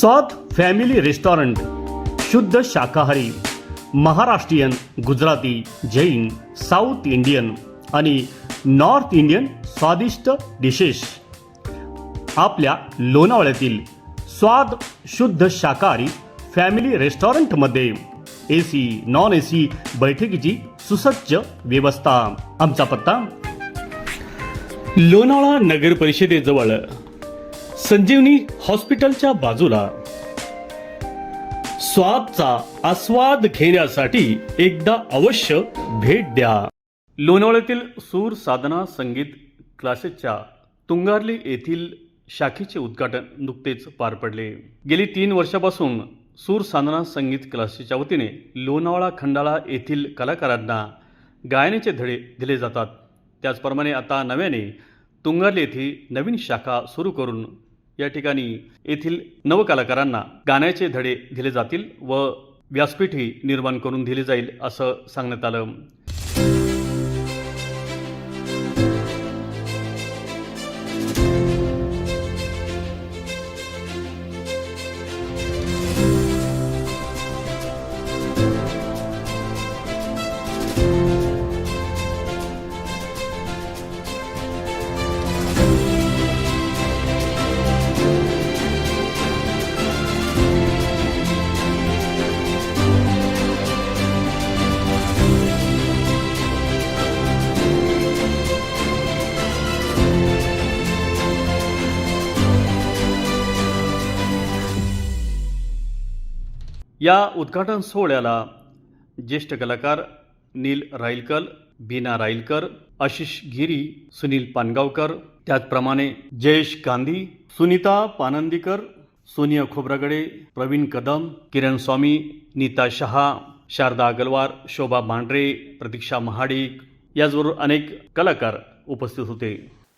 सॉथ family restaurant शुद्ध शाकाहारी Maharashtrian Gujarati Jain south Indian आणि नॉर्थ इंडियन स्वादिष्ट डिशेस आपल्या लोणावळ्यातील स्वाद शुद्ध शाकाहारी फॅमिली रेस्टॉरंटमध्ये A C non A C बैठकीची सुसज्ज व्यवस्था. आमचा पत्ता? लोणावळा नगर परिषदेजवळ. संजीवनी हॉस्पिटलच्या बाजूला. स्वादचा आस्वाद घेण्यासाठी एकदा अवश्य भेट द्या. लोणावळ्यातील सूर साधना संगीत क्लासेसच्या तुंगारली येथील शाखेचे उद्घाटन नुकतेच पार पडले. गेली तीन वर्षापासून सूर साधना संगीत क्लासेसच्या वतीने लोणावळा खंडाळा येथील कलाकारांना गायनाचे धडे दिले जातात. त्याचप्रमाणे आता नव्याने तुंगारली येथे नवीन शाखा सुरू करून या ठिकाणी येथील नवकलाकारांना गाण्याचे धडे दिले जातील व व्यासपीठही निर्माण करून दिली जाईल असं सांगण्यात आलं. या उद्घाटन सोहळ्याला ज्येष्ठ कलाकार नील राईलकर बीना राईलकर आशिष गिरी सुनील पानगावकर त्याचप्रमाणे जयेश गांधी सुनीता पानंदीकर सोनिया खोब्रागडे प्रवीण कदम किरण स्वामी नीता शहा शारदा अगलवार शोभा मांढरे प्रतीक्षा महाडिक याचबरोबर अनेक कलाकार उपस्थित होते.